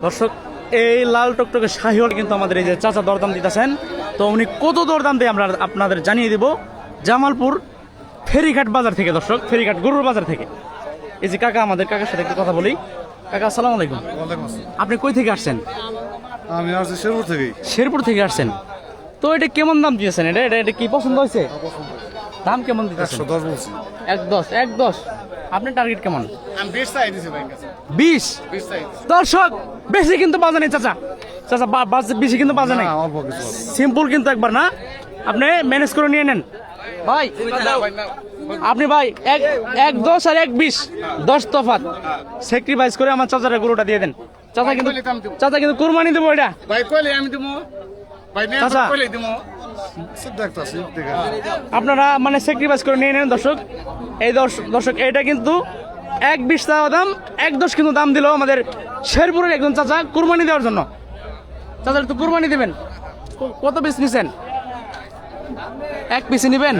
দর্শক এই লাল টকটকে শাহিওয়াল কিন্তু আমাদের এই যে চাচা দরদাম দিতেছেন। তো উনি কত দরদাম দিয়ে আমরা আপনাদের জানিয়ে দেব জামালপুর ফেরিঘাট বাজার থেকে দর্শক ফেরিঘাট গরুর বাজার থেকে। এই যে কাকা আমাদের কাকার সাথে একটু কথা বলি। কাকা আসসালামু আলাইকুম। আপনি কই থেকে আসছেন? আমি আসছি শেরপুর থেকে শেরপুর থেকে আসছেন। তো এটা কেমন দাম দিয়েছেন এটা? এটা এটা কি পছন্দ হয়েছে? দাম কেমন দিতেছেন? এক দশ এক দশ। আপনার টার্গেট কেমন? আমি বিশ চাই দিছি ভাই কাছে। বিশ? বিশ চাই দর্শক বেশি কিন্তু বাজে নেই চাচা। চাচা বা- বেশি কিন্তু বাজে নেই। সিম্পল কিন্তু একবার না? আপনি ম্যানেজ করে নিয়ে নেন। ভাই আপনি ভাই এক এক দশ আর এক বিশ দশ তফাত। স্যাক্রিফাইস করে আমার চাচারে গরুটা দিয়ে দেন। চাচা কিন্তু চাচা কিন্তু কুরবানি দেবো এটা। ভাই কইলে আমি দিমু। ভাই নিয়ে চাচা। আপনারা মানে স্যাক্রিফাইস করে নিয়ে নেন দর্শক। এই দর্শ- দর্শক এটা কিন্তু এক বিশ টাকা দাম এক দশ কিন্তু দাম দিল আমাদের শেরপুরের একজন চাচা কুরবানি দেওয়ার জন্য। চাচা একটু কুরবানি দেবেন। কত পিস নিছেন? এক পিস নিবেন?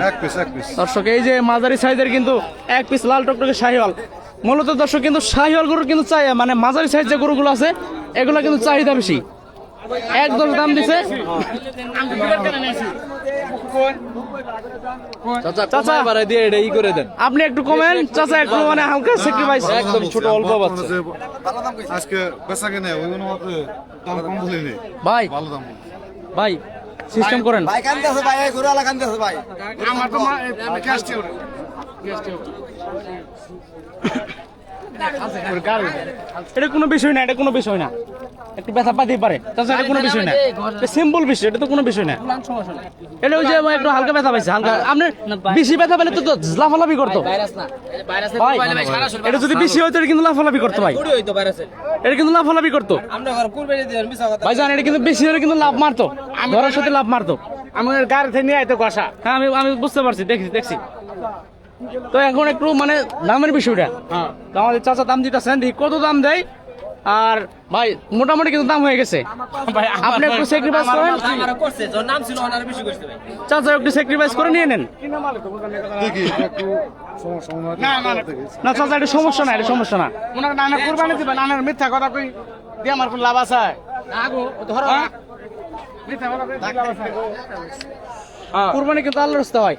দর্শক এই যে মাঝারি সাইজের কিন্তু এক পিস লাল টকটকে শাহিওয়াল। মূলত দর্শক কিন্তু শাহিওয়াল গরুর কিন্তু চাই মানে মাঝারি সাইজ যে গরুগুলো আছে এগুলো কিন্তু চাহিদা বেশি। এক দশ দাম দিছে। চাচা বাড়াই দিয়ে এটা ই করে দেন। আপনি একটু কমেন। চাচা একটু মানে হালকা স্যাক্রিফাইস একদম ছোট অল্প বাচ্চা। আজকে বেচা কিনে ওই অনুপাতে দাম কম বলিনি ভাই। ভালো দাম ভাই সিস্টেম করেন। ভাই কান্দাছে ভাই ভাই। আমার তো ক্যাশ এটা কোনো বিষয় না এটা কোনো বিষয় না। একটু ব্যথা পাতেই পারে। চাচা এটা কোনো বিষয় না। সিম্পল বিষয় এটা তো কোনো বিষয় না। এটা ওই যে একটু হালকা ব্যথা পাইছে হালকা। আপনি বেশি ব্যথা পেলে তো লাফালাফি করতো। ভাই এটা যদি বেশি হতো। এটা কিন্তু লাফালাফি করতো ভাই। এটা কিন্তু লাফালাফি করতো। ভাই জান এটা কিন্তু বেশি হলে কিন্তু লাভ মারতো। ধরার সাথে লাভ মারতো। আমার গাড়ি থেকে নিয়ে আইতো কষা হ্যাঁ আমি আমি বুঝতে পারছি দেখছি দেখছি। তো এখন একটু মানে দামের বিষয়টা। তো আমাদের চাচা দাম দিতেছেন দেখি কত দাম দেয়। আর ভাই মোটামুটি কিন্তু দাম হয়ে গেছে। আপনি একটু স্যাক্রিফাইস করেন। চাচা একটু স্যাক্রিফাইস করে নিয়ে নেন। দেখি। একটু সমস্যা হয় না, না, না। দেখি। না চাচা এটা সমস্যা না এটা সমস্যা না। ওনার নানা কুরবানি দিবে নানার মিথ্যা কথা কই? দিয়ে আমার কোন লাভ আছে? হ্যাঁ? মিথ্যা কথা কই লাভ আছে? হ্যাঁ। কুরবানি কিন্তু আল্লাহর রাস্তা হয়।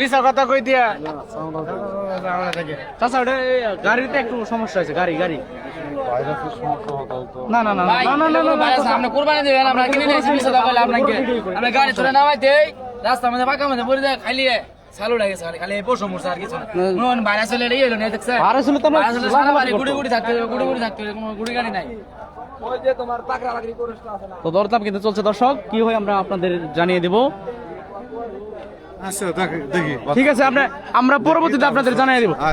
লিসা কথা কই দিয়া? চাচা ওটা গাড়িতে একটু সমস্যা আছে গাড়ি গাড়ি। না না না না না না না, না না আপনি কোরবানি দিবেন আমরা কিনে নিয়েছি বিশ টাকা বলে আপনাকে আমরা গাড়ি ধরে নামাই দেই রাস্তা মধ্যে পাকা মধ্যে পড়ে যায় খালি চালু লাগে খালি খালি এই পশু আর কিছু না। বাইরে চলে এই হলো না দেখছে। বাইরে চলে তো আমরা বাইরে চলে সারা বাড়ি গুড়ি গুড়ি থাকতে হবে, গুড়ি গুড়ি থাকতে কোনো গুড়ি গাড়ি নাই। তো দরদাম কিন্তু চলছে দর্শক। কি হয় আমরা আপনাদের জানিয়ে দেব। আচ্ছা দেখি ঠিক আছে আমরা পরবর্তীতে আপনাদের জানাই দেব।